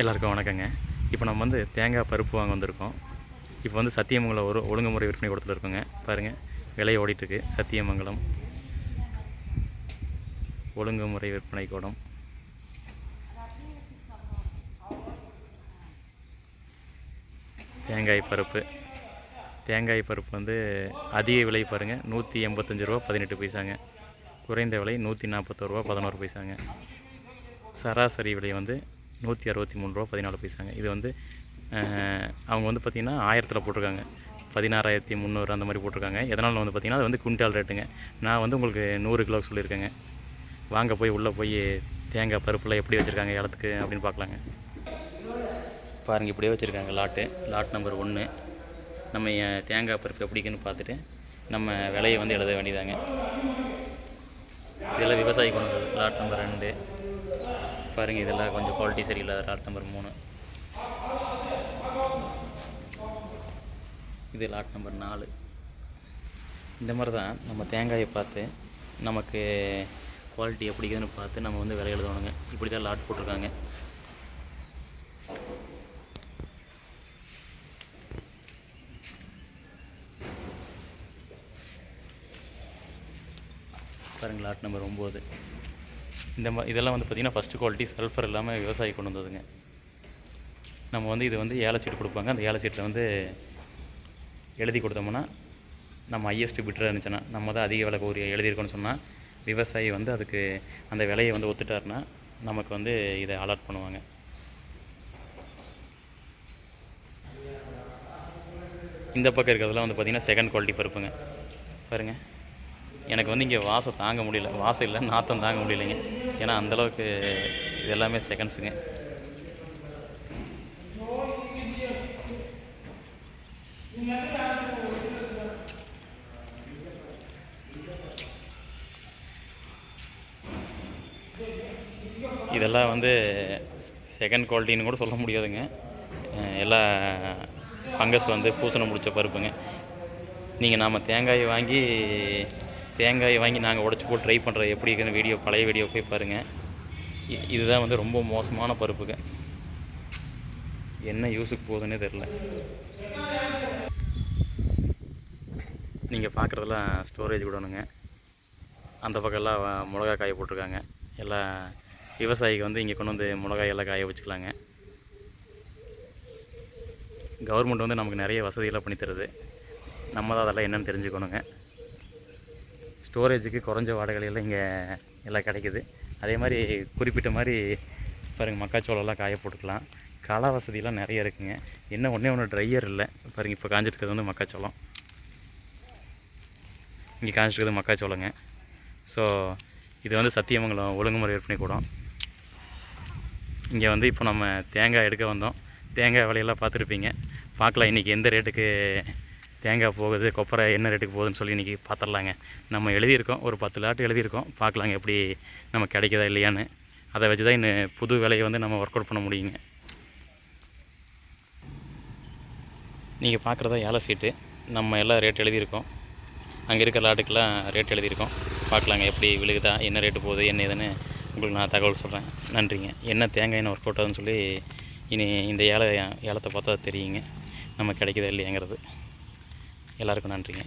எல்லாருக்கும் வணக்கங்க. இப்போ நம்ம வந்து தேங்காய் பருப்பு வாங்க வந்திருக்கோம். இப்போ வந்து சத்தியமங்கலம் ஒரு ஒழுங்குமுறை விற்பனை கூடத்தில் இருக்கோங்க. பாருங்கள் விலை ஓடிட்டுருக்கு. சத்தியமங்கலம் ஒழுங்குமுறை விற்பனை கூடம். தேங்காய் பருப்பு. தேங்காய் பருப்பு வந்து அதிக விலை பாருங்கள் நூற்றி எண்பத்தஞ்சு ரூபா பதினெட்டு பைசாங்க. குறைந்த விலை நூற்றி நாற்பத்தோருவா பதினோரு பைசாங்க. சராசரி விலை வந்து நூற்றி அறுபத்தி மூணு ரூபா பதினாலு பைசாங்க. இது வந்து அவங்க வந்து பார்த்திங்கன்னா ஆயிரத்தில் போட்டிருக்காங்க. பதினாறாயிரத்தி முந்நூறு அந்த மாதிரி போட்டிருக்காங்க. எதனால் வந்து பார்த்திங்கன்னா அது வந்து குவிண்டால் ரேட்டுங்க. நான் வந்து உங்களுக்கு நூறு கிலோ சொல்லியிருக்கேங்க. வாங்க போய் உள்ளே போய் தேங்காய் பருப்புலாம் எப்படி வச்சுருக்காங்க ஏலத்துக்கு அப்படின்னு பார்க்கலாங்க பாருங்கள் இப்படியே வச்சுருக்காங்க லாட்டு. லாட் நம்பர் ஒன்று நம்ம தேங்காய் பருப்பு எப்படி இருக்குன்னு பார்த்துட்டு நம்ம விலையை வந்து எழுத வேண்டியதாங்க. சில விவசாயி கொண்டு லாட் நம்பர் ரெண்டு. பாருங்கள் இதெல்லாம் கொஞ்சம் குவாலிட்டி சரியில்லாத லாட் நம்பர் மூணு. இது லாட் நம்பர் நாலு. இந்த மாதிரி தான் நம்ம தேங்காயை பார்த்து நமக்கு குவாலிட்டி எப்படி இருக்குதுன்னு பார்த்து நம்ம வந்து விலை எழுதணுங்க. இப்படி தான் லாட் போட்டிருக்காங்க. பாருங்கள் லாட் நம்பர் ஒம்பது. இந்த மா இதெல்லாம் வந்து பார்த்திங்கன்னா ஃபஸ்ட்டு குவாலிட்டி சல்ஃபர் இல்லாமல் விவசாயி கொண்டு வந்ததுங்க. நம்ம வந்து இது வந்து ஏலச்சீட்டு கொடுப்பாங்க. அந்த ஏலச்சீட்டில் வந்து எழுதி கொடுத்தோம்னா நம்ம ஹையஸ்ட் பிட்டராக இருந்துச்சுன்னா நம்ம தான் அதிக விலை கோரி எழுதியிருக்கோன்னு சொன்னால் விவசாயி வந்து அதுக்கு அந்த விலையை வந்து ஒத்துட்டாருன்னா நமக்கு வந்து இதை அலாட் பண்ணுவாங்க. இந்த பக்கம் இருக்கிறதுலாம் வந்து பார்த்திங்கன்னா செகண்ட் குவாலிட்டி பருப்புங்க. பாருங்கள் எனக்கு வந்து இங்கே வாசம் தாங்க முடியல. வாசம் இல்லை நாத்தம் தாங்க முடியலைங்க. ஏன்னா அந்தளவுக்கு இது எல்லாமே செகண்ட்ஸுங்க இதெல்லாம் வந்து செகண்ட் குவாலிட்டின்னு கூட சொல்ல முடியாதுங்க. எல்லா ஃபங்கஸ் வந்து பூசணம் முடித்த பருப்புங்க. நீங்கள் நாம் தேங்காயை வாங்கி தேங்காயை வாங்கி நாங்கள் உடச்சி போட்டு ட்ரை பண்ணுறது எப்படி இருக்குன்னு வீடியோ பழைய வீடியோ போய் பாருங்கள் இ- இதுதான் வந்து ரொம்ப மோசமான பருப்புங்க. என்ன யூஸுக்கு போகுதுன்னே தெரில நீங்கள் பார்க்குறதெல்லாம் ஸ்டோரேஜ் விடணுங்க அந்த பக்கம்லாம் மிளகா காய போட்டிருக்காங்க. எல்லாம் விவசாயிக்கு வந்து இங்கே கொண்டு வந்து மிளகாய் எல்லாம் காய வச்சுக்கலாங்க. கவர்மெண்ட் வந்து நமக்கு நிறைய வசதிகளாக பண்ணி தருது. நம்ம தான் அதெல்லாம் என்னென்னு தெரிஞ்சுக்கணுங்க. ஸ்டோரேஜுக்கு குறைஞ்ச வாடகையில இங்கே எல்லாம் கிடைக்குது. அதே மாதிரி குறிப்பிட்ட மாதிரி பாருங்கள் மக்காச்சோளம்லாம் காய போட்டுக்கலாம். கள வசதியெல்லாம் நிறைய இருக்குங்க. என்ன ஒன்றே ஒன்று ட்ரையர் இல்லை. பாருங்கள் இப்போ காஞ்சிட்டு இருக்கிறது வந்து மக்காச்சோளம். இங்கே காஞ்சிட்டு இருக்கிறது மக்காச்சோளங்க. ஸோ இது வந்து சத்தியமங்கலம் ஒழுங்குமுறை விற்பனை கூடம். இங்கே வந்து இப்போ நம்ம தேங்காய் எடுக்க வந்தோம். தேங்காய் விலையெல்லாம் பார்த்துருப்பீங்க. பார்க்கலாம் இன்றைக்கி எந்த ரேட்டுக்கு தேங்காய் போகுது கொப்பரை என்ன ரேட்டுக்கு போகுதுன்னு சொல்லி இன்றைக்கி பார்த்துடலாங்க. நம்ம எழுதியிருக்கோம் ஒரு பத்து லாட்டு எழுதியிருக்கோம். பார்க்கலாங்க எப்படி நம்ம கிடைக்குதா இல்லையான்னு. அதை வச்சு தான் இன்னும் புது விலையை வந்து நம்ம ஒர்க் அவுட் பண்ண முடியுங்க. நீங்கள் பார்க்குறதா ஏழை சீட்டு நம்ம எல்லாம் ரேட் எழுதியிருக்கோம். அங்கே இருக்கிற லாட்டுக்கெல்லாம் ரேட் எழுதியிருக்கோம். பார்க்கலாங்க எப்படி விழுகுதா என்ன ரேட்டு போகுது என்ன ஏதுன்னு உங்களுக்கு நான் தகவல் சொல்கிறேன் நன்றிங்க. என்ன தேங்காய் என்ன ஒர்க் அவுட் ஆகுதுன்னு சொல்லி இனி இந்த ஏழை ஏலத்தை பார்த்தா தெரியுங்க. நம்ம கிடைக்குதா இல்லையாங்கிறது. எல்லாருக்கும் நன்றிங்க.